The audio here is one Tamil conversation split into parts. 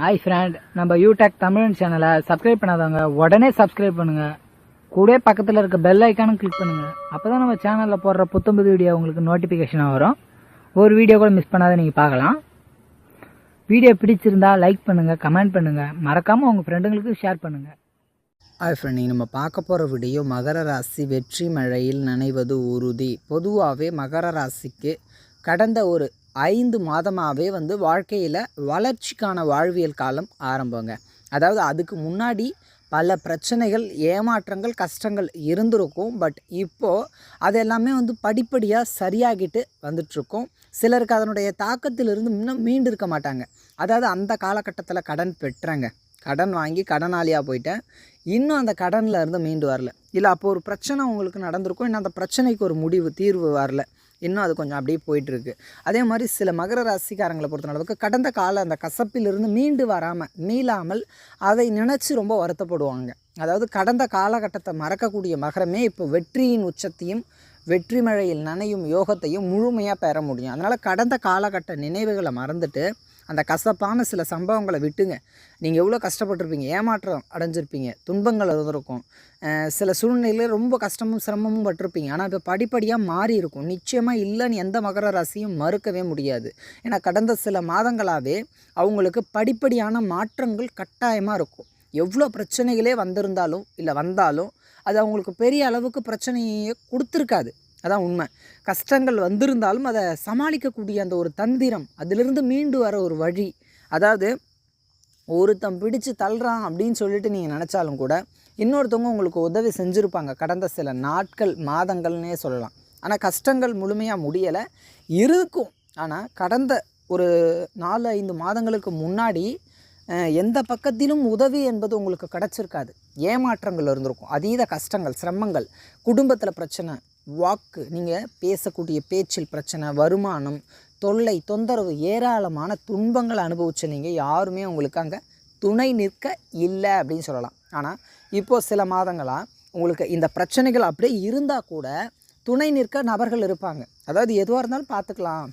ஹாய் ஃப்ரெண்ட் நம்ம யூடெக் தமிழ் சேனலை சப்ஸ்கிரைப் பண்ணாதவங்க உடனே சப்ஸ்கிரைப் பண்ணுங்க. கூட பக்கத்தில் இருக்க பெல் ஐக்கானும் கிளிக் பண்ணுங்க. அப்பதான் நம்ம சேனலில் போடுற புத்தம்புது வீடியோ உங்களுக்கு நோட்டிஃபிகேஷனாக வரும். ஒரு வீடியோ கூட மிஸ் பண்ணாத நீங்கள் பார்க்கலாம். வீடியோ பிடிச்சிருந்தா லைக் பண்ணுங்க கமெண்ட் பண்ணுங்க. மறக்காம உங்க ஃப்ரெண்டுங்களுக்கு ஷேர் பண்ணுங்க. ஹாய் ஃப்ரெண்ட் நீங்கள் நம்ம பார்க்க போகிற வீடியோ மகர ராசி வெற்றி மழையில் நனைவது உறுதி. பொதுவாகவே மகர ராசிக்கு கடந்த ஒரு ஐந்து மாதமாகவே வந்து வாழ்க்கையில் வளர்ச்சிக்கான வாழ்வியல் காலம் ஆரம்பங்க. அதாவது அதுக்கு முன்னாடி பல பிரச்சனைகள் ஏமாற்றங்கள் கஷ்டங்கள் இருந்திருக்கும். பட் இப்போது அது எல்லாமே வந்து படிப்படியாக சரியாகிட்டு வந்துட்ருக்கோம். சிலருக்கு அதனுடைய தாக்கத்திலிருந்து இன்னும் மீண்டு இருக்க மாட்டாங்க. அதாவது அந்த காலகட்டத்தில் கடன் பெற்றாங்க. கடன் வாங்கி கடனாளியாக போயிட்டேன். இன்னும் அந்த கடனில் இருந்து மீண்டு வரல. இல்லை அப்போ ஒரு பிரச்சனை உங்களுக்கு நடந்திருக்கும் இன்னும் அந்த பிரச்சனைக்கு ஒரு முடிவு தீர்வு வரல. இன்னும் அது கொஞ்சம் அப்படியே போயிட்டுருக்கு. அதே மாதிரி சில மகர ராசிக்காரங்களை பொறுத்த அளவுக்கு கடந்த கால அந்த கசப்பிலிருந்து மீண்டு வராமல் மீளாமல் அதை நினச்சி ரொம்ப வருத்தப்படுவாங்க. அதாவது கடந்த காலகட்டத்தை மறக்கக்கூடிய மகரமே இப்போ வெற்றியின் உச்சத்தையும் வெற்றி மழையில் நனையும் யோகத்தையும் முழுமையாக பெற முடியும். அதனால் கடந்த காலகட்ட நினைவுகளை மறந்துட்டு அந்த கசப்பான சில சம்பவங்களை விட்டுங்க. நீங்கள் எவ்வளோ கஷ்டப்பட்டிருப்பீங்க ஏமாற்றம் அடைஞ்சிருப்பீங்க துன்பங்கள் இருந்திருக்கும். சில சூழ்நிலையில் ரொம்ப கஷ்டமும் சிரமமும் பட்டிருப்பீங்க. ஆனால் இப்போ படிப்படியாக மாறி இருக்கும். நிச்சயமாக இல்லைன்னு எந்த மகர ராசியும் மறுக்கவே முடியாது. ஏன்னா கடந்த சில மாதங்களாகவே அவங்களுக்கு படிப்படியான மாற்றங்கள் கட்டாயமாக இருக்கும். எவ்வளோ பிரச்சனைகளே வந்திருந்தாலும் இல்லை வந்தாலும் அது அவங்களுக்கு பெரிய அளவுக்கு பிரச்சனையை கொடுத்துருக்காது. அதான் உண்மை. கஷ்டங்கள் வந்திருந்தாலும் அதை சமாளிக்கக்கூடிய அந்த ஒரு தந்திரம் அதிலிருந்து மீண்டு வர ஒரு வழி. அதாவது ஒருத்தன் பிடிச்சு தள்ளுறான் அப்படின்னு சொல்லிட்டு நீங்கள் நினச்சாலும் கூட இன்னொருத்தவங்க உங்களுக்கு உதவி செஞ்சுருப்பாங்க. கடந்த சில நாட்கள் மாதங்கள்னே சொல்லலாம். ஆனால் கஷ்டங்கள் முழுமையாக முடியலை. இருக்கும். ஆனால் கடந்த ஒரு நாலு ஐந்து மாதங்களுக்கு முன்னாடி எந்த பக்கத்திலும் உதவி என்பது உங்களுக்கு கிடச்சிருக்காது. ஏமாற்றங்கள் இருந்திருக்கும். அதீத கஷ்டங்கள் சிரமங்கள் குடும்பத்தில் பிரச்சனை வாக்கு நீங்கள் பேசக்கூடிய பேச்சில் பிரச்சனை வருமானம் தொல்லை தொந்தரவு ஏராளமான துன்பங்களை அனுபவிச்ச நீங்கள் யாருமே உங்களுக்கு அங்கே துணை நிற்க இல்லை அப்படின்னு சொல்லலாம். ஆனால் இப்போது சில மாதங்களாக உங்களுக்கு இந்த பிரச்சனைகள் அப்படியே இருந்தால் கூட துணை நிற்க நபர்கள் இருப்பாங்க. அதாவது எதுவாக இருந்தாலும் பார்த்துக்கலாம்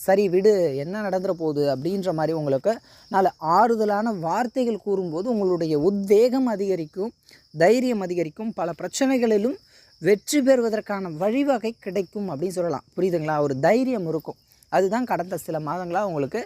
சரி விடு என்ன நடந்துற போகுது அப்படின்ற மாதிரி உங்களுக்கு நல்ல ஆறுதலான வார்த்தைகள் கூறும்போது உங்களுடைய உத்வேகம் அதிகரிக்கும் தைரியம் அதிகரிக்கும் பல பிரச்சனைகளிலும் வெற்றி பெறுவதற்கான வழிவகை கிடைக்கும் அப்படின்னு சொல்லலாம். புரியுதுங்களா? ஒரு தைரியம் இருக்கும். அதுதான் கடந்த சில மாதங்களாக உங்களுக்கு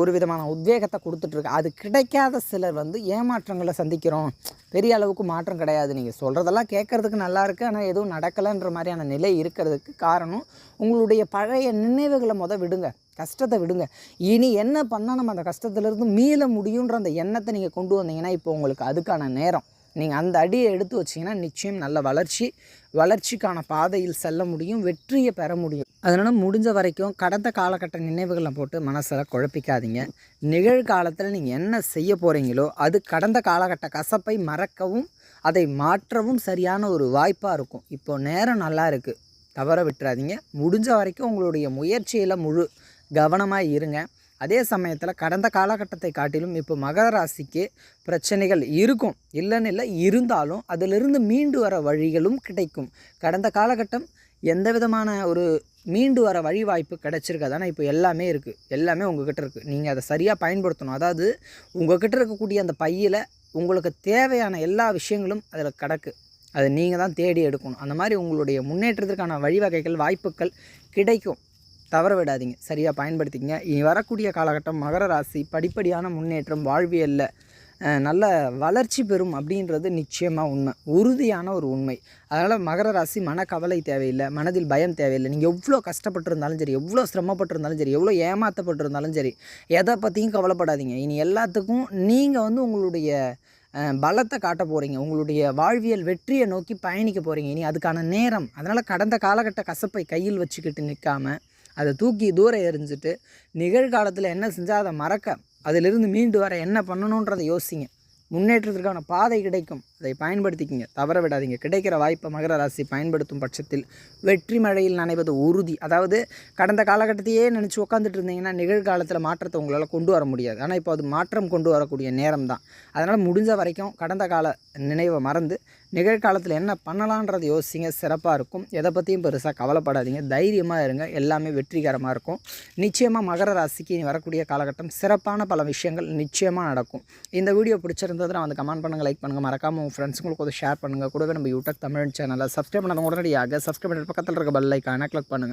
ஒரு விதமான உத்வேகத்தை கொடுத்துட்ருக்கு. அது கிடைக்காத சிலர் வந்து ஏமாற்றங்களை சந்திக்கிறோம். பெரிய அளவுக்கு மாற்றம் கிடையாது. நீங்கள் சொல்கிறதெல்லாம் கேட்குறதுக்கு நல்லா இருக்குது ஆனால் எதுவும் நடக்கலைன்ற மாதிரியான நிலை இருக்கிறதுக்கு காரணம் உங்களுடைய பழைய நினைவுகளை முத விடுங்க. கஷ்டத்தை விடுங்க. இனி என்ன பண்ணால் நம்ம அந்த கஷ்டத்துலேருந்து மீள முடியுன்ற அந்த எண்ணத்தை நீங்கள் கொண்டு வந்தீங்கன்னா இப்போ உங்களுக்கு அதுக்கான நேரம். நீங்கள் அந்த அடியை எடுத்து வச்சிங்கன்னா நிச்சயம் நல்ல வளர்ச்சி வளர்ச்சிக்கான பாதையில் செல்ல முடியும் வெற்றியை பெற முடியும். அதனால் முடிஞ்ச வரைக்கும் கடந்த காலகட்ட நினைவுகளை போட்டு மனசில் குழப்பிக்காதீங்க. நிகழ்காலத்தில் நீங்கள் என்ன செய்ய போகிறீங்களோ அது கடந்த காலகட்ட கசப்பை மறக்கவும் அதை மாற்றவும் சரியான ஒரு வாய்ப்பாக இருக்கும். இப்போ நேரம் நல்லா இருக்குது தவற விட்டுறாதீங்க. முடிஞ்ச வரைக்கும் உங்களுடைய முயற்சியில் முழு கவனமாக இருங்க. அதே சமயத்தில் கடந்த காலகட்டத்தை காட்டிலும் இப்போ மகர ராசிக்கு பிரச்சனைகள் இருக்கும். இல்லைன்னு இல்லை இருந்தாலும் அதிலிருந்து மீண்டு வர வழிகளும் கிடைக்கும். கடந்த காலகட்டம் எந்த விதமான ஒரு மீண்டு வர வழி வாய்ப்பு கிடைச்சிருக்காது ஆனால் இப்போ எல்லாமே இருக்குது எல்லாமே உங்கள்கிட்ட இருக்குது நீங்கள் அதை சரியாக பயன்படுத்தணும். அதாவது உங்கள்கிட்ட இருக்கக்கூடிய அந்த பையில் உங்களுக்கு தேவையான எல்லா விஷயங்களும் அதில் கிடக்கு. அதை நீங்கள் தான் தேடி எடுக்கணும். அந்த மாதிரி உங்களுடைய முன்னேற்றத்திற்கான வழிவகைகள் வாய்ப்புகள் கிடைக்கும். தவற விடாதீங்க. சரியாக பயன்படுத்திக்கங்க. இனி வரக்கூடிய காலகட்டம் மகர ராசி படிப்படியான முன்னேற்றம் வாழ்வியலில் நல்ல வளர்ச்சி பெறும் அப்படின்றது நிச்சயமாக உண்மை. உறுதியான ஒரு உண்மை. அதனால் மகர ராசி மனக்கவலை தேவையில்லை மனதில் பயம் தேவையில்லை. நீங்கள் எவ்வளோ கஷ்டப்பட்டிருந்தாலும் சரி எவ்வளோ சிரமப்பட்டிருந்தாலும் சரி எவ்வளோ ஏமாற்றப்பட்டிருந்தாலும் சரி எதை பற்றியும் கவலைப்படாதீங்க. இனி எல்லாத்துக்கும் நீங்கள் வந்து உங்களுடைய பலத்தை காட்ட போகிறீங்க உங்களுடைய வாழ்வியல் வெற்றியை நோக்கி பயணிக்க போகிறீங்க இனி அதுக்கான நேரம். அதனால் கடந்த காலகட்ட கசப்பை கையில் வச்சுக்கிட்டு நிற்காமல் அதை தூக்கி தூரம் எறிஞ்சிட்டு நிகழ்காலத்தில் என்ன செஞ்சால் அதை மறக்க அதிலிருந்து மீண்டு வர என்ன பண்ணணுன்றதை யோசிங்க. முன்னேற்றத்திற்கான பாதை கிடைக்கும். அதை பயன்படுத்திக்கிங்க. தவற விடாதீங்க. கிடைக்கிற வாய்ப்பை மகர ராசி பயன்படுத்தும் பட்சத்தில் வெற்றி மழையில் நனைவது உறுதி. அதாவது கடந்த காலகட்டத்தையே நினச்சி உட்காந்துட்டு இருந்தீங்கன்னா நிகழ்காலத்தில் மாற்றத்தை உங்களால் கொண்டு வர முடியாது. ஆனால் இப்போ அது மாற்றம் கொண்டு வரக்கூடிய நேரம் தான். அதனால் முடிஞ்ச வரைக்கும் கடந்த கால நினைவை மறந்து நிகழ்காலத்தில் என்ன பண்ணலான்றது யோசிங்க. சிறப்பாக இருக்கும். எதை பற்றியும் பெருசாக கவலைப்படாதீங்க. தைரியமாக இருங்க. எல்லாமே வெற்றிகரமாக இருக்கும். நிச்சயமாக மகர ராசிக்கு இனி வரக்கூடிய காலகட்டம் சிறப்பான பல விஷயங்கள் நிச்சயமாக நடக்கும். இந்த வீடியோ பிடிச்சிருந்ததுன்னா வந்து கமெண்ட் பண்ணுங்கள் லைக் பண்ணுங்கள் மறக்காமல் உங்கள் ஃப்ரெண்ட்ஸுங்களுக்கு வந்து ஷேர் பண்ணுங்கள் கூடவே நம்ம யூடியூப் தமிழ் சேனலை சப்ஸ்கிரைப் பண்ணாத உடனடியாக சப்ஸ்கிரைப் பண்ணி பக்கத்தில் இருக்க பெல் ஐக்கானை கிளிக் பண்ணுங்கள்